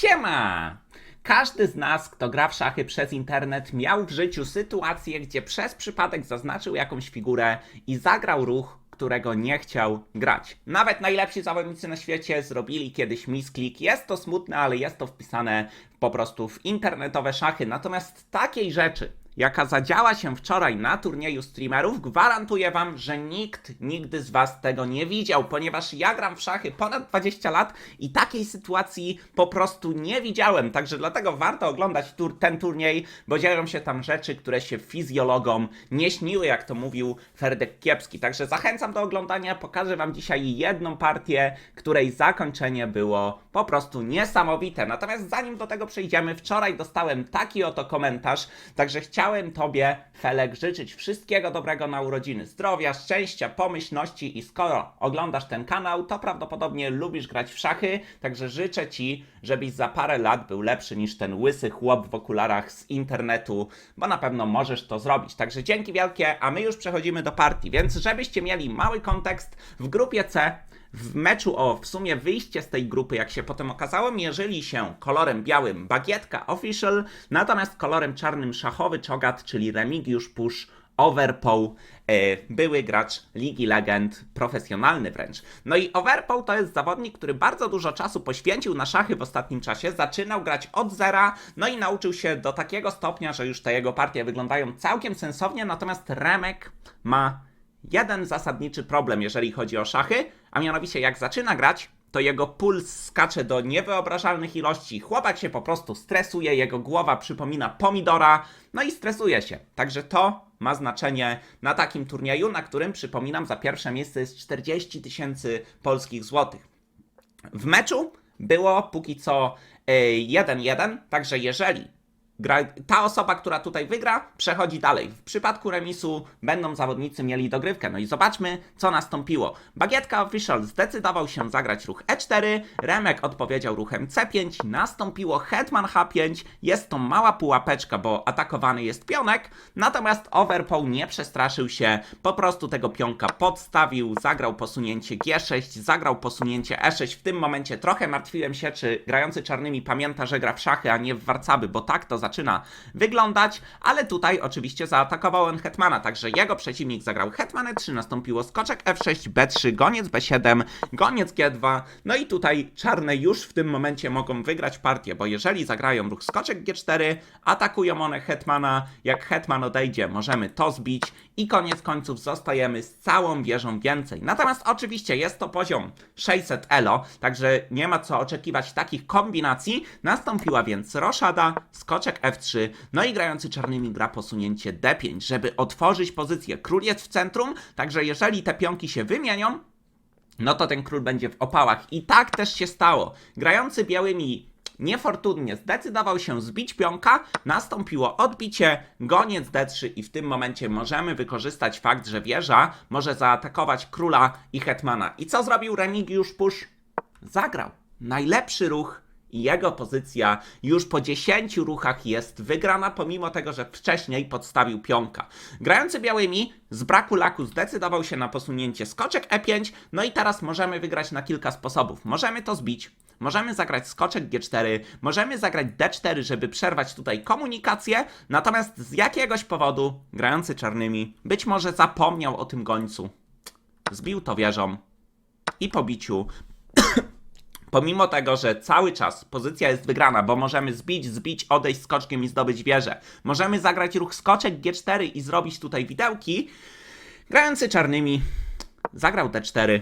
Siema! Każdy z nas, kto gra w szachy przez internet, miał w życiu sytuację, gdzie przez przypadek zaznaczył jakąś figurę i zagrał ruch, którego nie chciał grać. Nawet najlepsi zawodnicy na świecie zrobili kiedyś misklik. Jest to smutne, ale jest to wpisane po prostu w internetowe szachy. Natomiast takiej rzeczy, jaka zadziała się wczoraj na turnieju streamerów, gwarantuję wam, że nikt nigdy z was tego nie widział, ponieważ ja gram w szachy ponad 20 lat i takiej sytuacji po prostu nie widziałem. Także dlatego warto oglądać tur ten turniej, bo dzieją się tam rzeczy, które się fizjologom nie śniły, jak to mówił Ferdek Kiepski. Także zachęcam do oglądania. Pokażę wam dzisiaj jedną partię, której zakończenie było po prostu niesamowite. Natomiast zanim do tego przejdziemy, wczoraj dostałem taki oto komentarz, także chciałem Tobie, Felek, życzyć wszystkiego dobrego na urodziny, zdrowia, szczęścia, pomyślności i skoro oglądasz ten kanał, to prawdopodobnie lubisz grać w szachy, także życzę Ci, żebyś za parę lat był lepszy niż ten łysy chłop w okularach z internetu, bo na pewno możesz to zrobić. Także dzięki wielkie, a my już przechodzimy do partii, więc żebyście mieli mały kontekst, w grupie C w meczu o w sumie wyjście z tej grupy, jak się potem okazało, mierzyli się kolorem białym Bagietka Official, natomiast kolorem czarnym Szachowy Czogat, czyli Remigiusz Push Overpoł, e, były gracz Ligi Legend, profesjonalny wręcz. No i Overpoł to jest zawodnik, który bardzo dużo czasu poświęcił na szachy w ostatnim czasie, zaczynał grać od zera, no i nauczył się do takiego stopnia, że już te jego partie wyglądają całkiem sensownie, natomiast Remek ma jeden zasadniczy problem, jeżeli chodzi o szachy, a mianowicie jak zaczyna grać, to jego puls skacze do niewyobrażalnych ilości. Chłopak się po prostu stresuje, jego głowa przypomina pomidora, no i stresuje się. Także to ma znaczenie na takim turnieju, na którym, przypominam, za pierwsze miejsce jest 40 tysięcy polskich złotych. W meczu było póki co e, 1-1, także jeżeli gra, ta osoba, która tutaj wygra, przechodzi dalej. W przypadku remisu będą zawodnicy mieli dogrywkę. No i zobaczmy, co nastąpiło. Bagietka Official zdecydował się zagrać ruch E4, Remek odpowiedział ruchem C5, nastąpiło Hetman H5, jest to mała pułapeczka, bo atakowany jest pionek, natomiast Overpoł nie przestraszył się, po prostu tego pionka podstawił, zagrał posunięcie G6, zagrał posunięcie E6. W tym momencie trochę martwiłem się, czy grający czarnymi pamięta, że gra w szachy, a nie w warcaby, bo tak to zaczyna wyglądać, ale tutaj oczywiście zaatakował on Hetmana, także jego przeciwnik zagrał Hetman E3, nastąpiło skoczek F6, B3, goniec B7, goniec G2, no i tutaj czarne już w tym momencie mogą wygrać partię, bo jeżeli zagrają ruch skoczek G4, atakują one Hetmana, jak Hetman odejdzie, możemy to zbić i koniec końców zostajemy z całą wieżą więcej. Natomiast oczywiście jest to poziom 600 elo, także nie ma co oczekiwać takich kombinacji. Nastąpiła więc roszada, skoczek F3, no i grający czarnymi gra posunięcie D5, żeby otworzyć pozycję. Król jest w centrum, także jeżeli te pionki się wymienią, no to ten król będzie w opałach. I tak też się stało. Grający białymi niefortunnie zdecydował się zbić pionka, nastąpiło odbicie, goniec D3 i w tym momencie możemy wykorzystać fakt, że wieża może zaatakować króla i hetmana. I co zrobił Remigiusz Pusz? Zagrał. Najlepszy ruch i jego pozycja już po 10 ruchach jest wygrana, pomimo tego, że wcześniej podstawił pionka. Grający białymi z braku laku zdecydował się na posunięcie skoczek E5, no i teraz możemy wygrać na kilka sposobów. Możemy to zbić, możemy zagrać skoczek G4, możemy zagrać D4, żeby przerwać tutaj komunikację, natomiast z jakiegoś powodu grający czarnymi być może zapomniał o tym gońcu. Zbił to wieżą i po biciu Pomimo tego, że cały czas pozycja jest wygrana, bo możemy zbić, zbić, odejść skoczkiem i zdobyć wieżę. Możemy zagrać ruch skoczek G4 i zrobić tutaj widełki. Grający czarnymi zagrał D4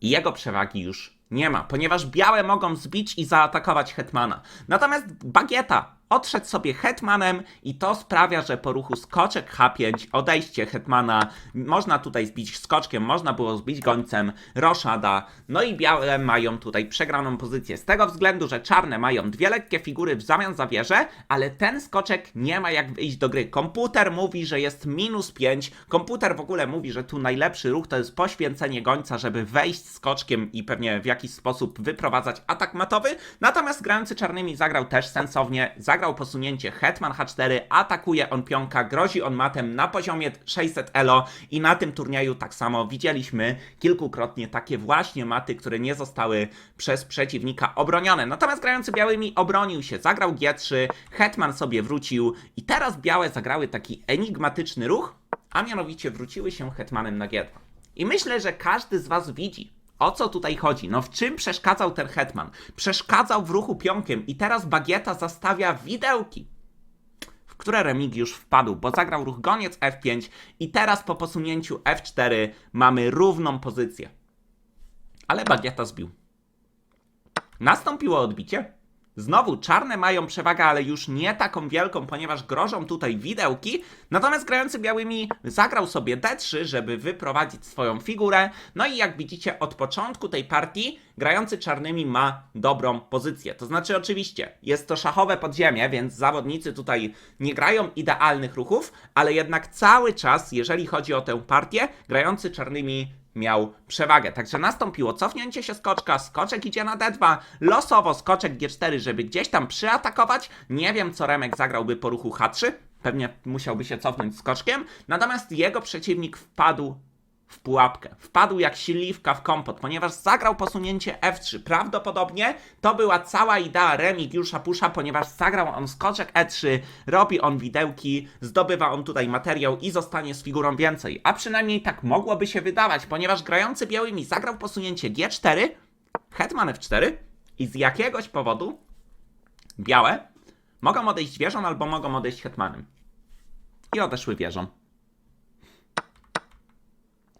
i jego przewagi już nie ma, ponieważ białe mogą zbić i zaatakować hetmana. Natomiast bagieta odszedł sobie hetmanem i to sprawia, że po ruchu skoczek H5, odejście hetmana, można tutaj zbić skoczkiem, można było zbić gońcem, roszada, no i białe mają tutaj przegraną pozycję z tego względu, że czarne mają dwie lekkie figury w zamian za wieżę, ale ten skoczek nie ma jak wyjść do gry. Komputer mówi, że jest minus 5, komputer w ogóle mówi, że tu najlepszy ruch to jest poświęcenie gońca, żeby wejść skoczkiem i pewnie w jakiś sposób wyprowadzać atak matowy, natomiast grający czarnymi zagrał też sensownie, zagrał zagrał posunięcie hetman h4, atakuje on pionka, grozi on matem na poziomie 600 elo i na tym turnieju tak samo widzieliśmy kilkukrotnie takie właśnie maty, które nie zostały przez przeciwnika obronione. Natomiast grający białymi obronił się, zagrał g3, hetman sobie wrócił i teraz białe zagrały taki enigmatyczny ruch, a mianowicie wróciły się hetmanem na g2. I myślę, że każdy z was widzi, o co tutaj chodzi? No w czym przeszkadzał ten hetman? Przeszkadzał w ruchu pionkiem i teraz bagieta zastawia widełki, w które Remigiusz wpadł, bo zagrał ruch goniec F5 i teraz po posunięciu F4 mamy równą pozycję. Ale bagieta zbił. Nastąpiło odbicie. Znowu czarne mają przewagę, ale już nie taką wielką, ponieważ grożą tutaj widełki. Natomiast grający białymi zagrał sobie D3, żeby wyprowadzić swoją figurę. No i jak widzicie, od początku tej partii grający czarnymi ma dobrą pozycję. To znaczy, oczywiście, jest to szachowe podziemie, więc zawodnicy tutaj nie grają idealnych ruchów, ale jednak cały czas, jeżeli chodzi o tę partię, grający czarnymi miał przewagę. Także nastąpiło cofnięcie się skoczka, skoczek idzie na D2, losowo skoczek G4, żeby gdzieś tam przyatakować. Nie wiem, co Remek zagrałby po ruchu H3. Pewnie musiałby się cofnąć skoczkiem. Natomiast jego przeciwnik wpadł w pułapkę. Wpadł jak śliwka w kompot, ponieważ zagrał posunięcie F3. Prawdopodobnie to była cała idea Remigiusza Pusza, ponieważ zagrał on skoczek E3, robi on widełki, zdobywa on tutaj materiał i zostanie z figurą więcej. A przynajmniej tak mogłoby się wydawać, ponieważ grający białymi zagrał posunięcie G4, hetman F4 i z jakiegoś powodu białe mogą odejść wieżą albo mogą odejść hetmanem. I odeszły wieżą.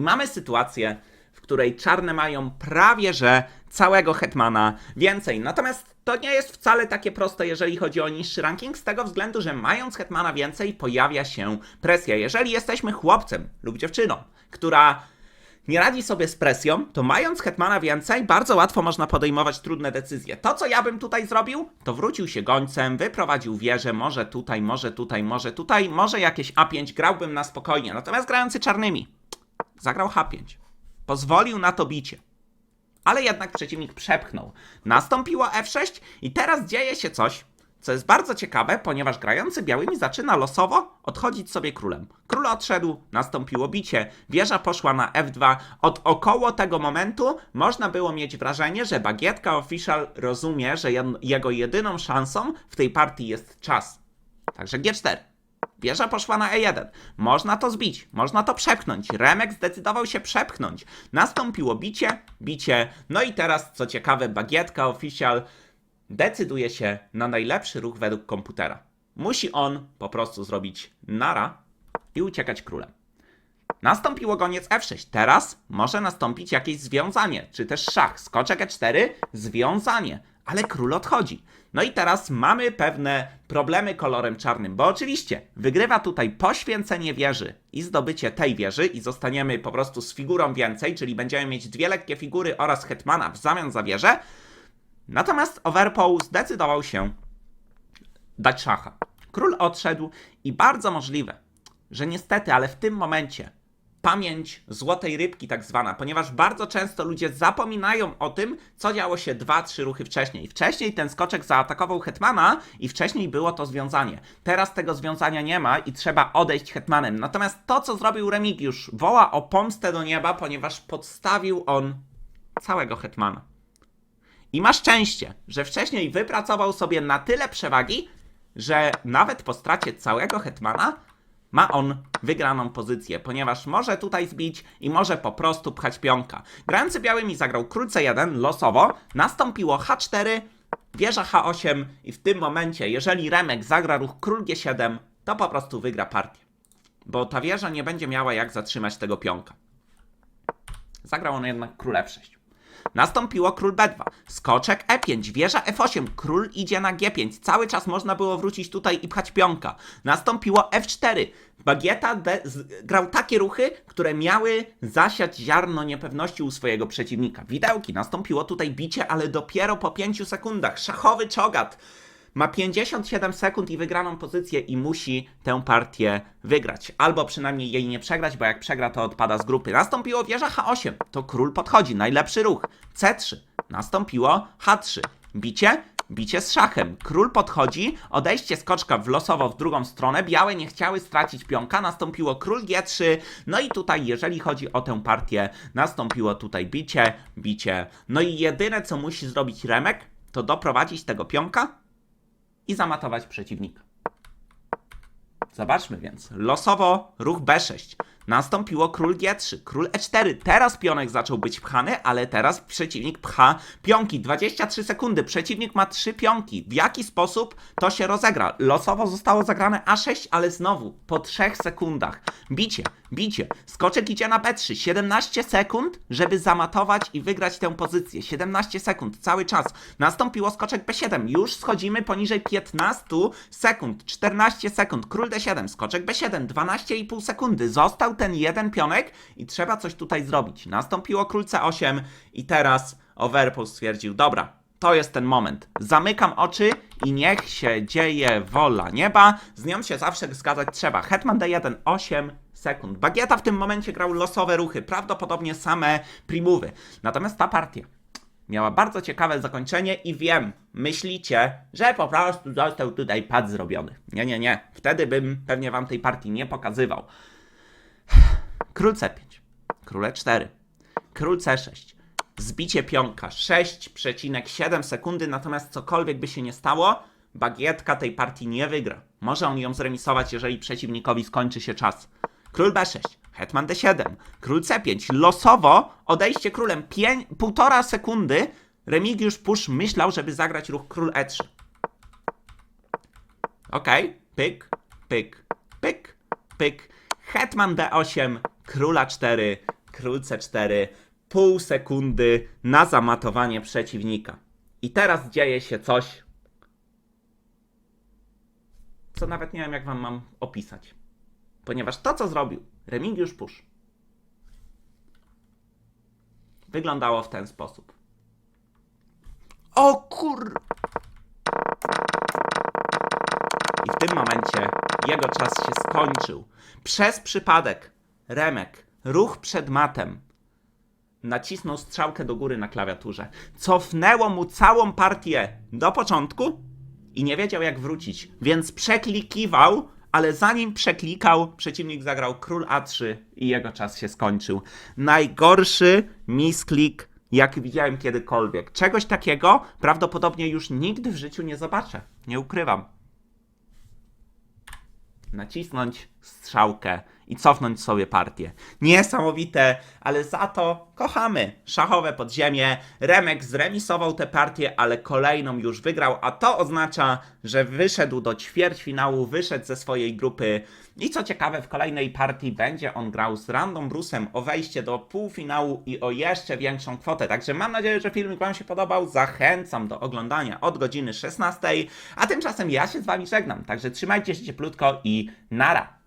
I mamy sytuację, w której czarne mają prawie że całego hetmana więcej. Natomiast to nie jest wcale takie proste, jeżeli chodzi o niższy ranking, z tego względu, że mając hetmana więcej, pojawia się presja. Jeżeli jesteśmy chłopcem lub dziewczyną, która nie radzi sobie z presją, to mając hetmana więcej, bardzo łatwo można podejmować trudne decyzje. To, co ja bym tutaj zrobił, to wrócił się gońcem, wyprowadził wieżę, może tutaj, może tutaj, może tutaj, może jakieś A5, grałbym na spokojnie. Natomiast grający czarnymi, zagrał H5. Pozwolił na to bicie. Ale jednak przeciwnik przepchnął. Nastąpiło F6 i teraz dzieje się coś, co jest bardzo ciekawe, ponieważ grający białymi zaczyna losowo odchodzić sobie królem. Król odszedł, nastąpiło bicie, wieża poszła na F2. Od około tego momentu można było mieć wrażenie, że bagietka official rozumie, że jego jedyną szansą w tej partii jest czas. Także G4. Wieża poszła na E1. Można to zbić, można to przepchnąć. Remek zdecydował się przepchnąć. Nastąpiło bicie, bicie. No i teraz, co ciekawe, bagietka official decyduje się na najlepszy ruch według komputera. Musi on po prostu zrobić nara i uciekać królem. Nastąpiło goniec F6. Teraz może nastąpić jakieś związanie, czy też szach. Skoczek E4, związanie, ale król odchodzi. No i teraz mamy pewne problemy kolorem czarnym, bo oczywiście wygrywa tutaj poświęcenie wieży i zdobycie tej wieży i zostaniemy po prostu z figurą więcej, czyli będziemy mieć dwie lekkie figury oraz hetmana w zamian za wieżę. Natomiast Overpool zdecydował się dać szacha. Król odszedł i bardzo możliwe, że niestety, ale w tym momencie pamięć złotej rybki tak zwana, ponieważ bardzo często ludzie zapominają o tym, co działo się 2-3 ruchy wcześniej. Wcześniej ten skoczek zaatakował hetmana i wcześniej było to związanie. Teraz tego związania nie ma i trzeba odejść hetmanem. Natomiast to, co zrobił Remigiusz, woła o pomstę do nieba, ponieważ podstawił on całego hetmana. I ma szczęście, że wcześniej wypracował sobie na tyle przewagi, że nawet po stracie całego hetmana ma on wygraną pozycję, ponieważ może tutaj zbić i może po prostu pchać pionka. Grający białymi zagrał król C1 losowo, nastąpiło H4, wieża H8 i w tym momencie, jeżeli Remek zagra ruch król G7, to po prostu wygra partię. Bo ta wieża nie będzie miała jak zatrzymać tego pionka. Zagrał on jednak król F6. Nastąpiło król B2, skoczek E5, wieża F8, król idzie na G5. Cały czas można było wrócić tutaj i pchać pionka. Nastąpiło F4. Bagieta grał takie ruchy, które miały zasiać ziarno niepewności u swojego przeciwnika. Widełki, nastąpiło tutaj bicie, ale dopiero po 5 sekundach. Szachowy czogat. Ma 57 sekund i wygraną pozycję i musi tę partię wygrać. Albo przynajmniej jej nie przegrać, bo jak przegra, to odpada z grupy. Nastąpiło wieża H8. To król podchodzi. Najlepszy ruch. C3. Nastąpiło H3. Bicie. bicie z szachem. Król podchodzi, odejście skoczka w losowo w drugą stronę. Białe nie chciały stracić pionka, nastąpiło król G3. No i tutaj, jeżeli chodzi o tę partię, nastąpiło tutaj bicie, bicie. No i jedyne, co musi zrobić Remek, to doprowadzić tego pionka i zamatować przeciwnika. Zobaczmy więc. Losowo ruch B6. Nastąpiło król G3, król E4. Teraz pionek zaczął być pchany, ale teraz przeciwnik pcha pionki. 23 sekundy. Przeciwnik ma 3 pionki. W jaki sposób to się rozegra? Losowo zostało zagrane A6, ale znowu po 3 sekundach. Bicie, bicie. Skoczek idzie na B3. 17 sekund, żeby zamatować i wygrać tę pozycję. 17 sekund, cały czas. Nastąpiło skoczek B7. Już schodzimy poniżej 15 sekund. 14 sekund. Król D7, skoczek B7. 12,5 sekundy. Został ten jeden pionek i trzeba coś tutaj zrobić. Nastąpiło król C8 i teraz Overpool stwierdził, dobra, to jest ten moment. Zamykam oczy i niech się dzieje wola nieba. Z nią się zawsze zgadzać trzeba. Hetman D1, 8 sekund. Bagieta w tym momencie grał losowe ruchy, prawdopodobnie same primowy. Natomiast ta partia miała bardzo ciekawe zakończenie i wiem, myślicie, że po prostu został tutaj pad zrobiony. Nie, nie, nie. Wtedy bym pewnie wam tej partii nie pokazywał. Król C5, król E4, król C6, zbicie pionka 6,7 sekundy, natomiast cokolwiek by się nie stało, bagietka tej partii nie wygra. Może on ją zremisować, jeżeli przeciwnikowi skończy się czas. Król B6, hetman D7, król C5, losowo odejście królem 1,5 sekundy, Remigiusz Pusz myślał, żeby zagrać ruch król E3. Okej, pyk, pyk, pyk, pyk. Hetman D8, króla 4, król C4, pół sekundy na zamatowanie przeciwnika. I teraz dzieje się coś, co nawet nie wiem, jak wam mam opisać. Ponieważ to, co zrobił Remigiusz Pusz, wyglądało w ten sposób. O kur... I w tym momencie jego czas się skończył. Przez przypadek Remek, ruch przed matem, nacisnął strzałkę do góry na klawiaturze. Cofnęło mu całą partię do początku i nie wiedział jak wrócić, więc przeklikiwał, ale zanim przeklikał, przeciwnik zagrał król A3 i jego czas się skończył. Najgorszy misklik, jaki widziałem kiedykolwiek. Czegoś takiego prawdopodobnie już nigdy w życiu nie zobaczę. Nie ukrywam nacisnąć strzałkę i cofnąć sobie partię. Niesamowite, ale za to kochamy. Szachowe podziemie. Remek zremisował tę partię, ale kolejną już wygrał, a to oznacza, że wyszedł do ćwierćfinału, wyszedł ze swojej grupy. I co ciekawe, w kolejnej partii będzie on grał z Random Brusem o wejście do półfinału i o jeszcze większą kwotę. Także mam nadzieję, że filmik Wam się podobał. Zachęcam do oglądania od godziny 16. A tymczasem ja się z Wami żegnam. Także trzymajcie się cieplutko i nara.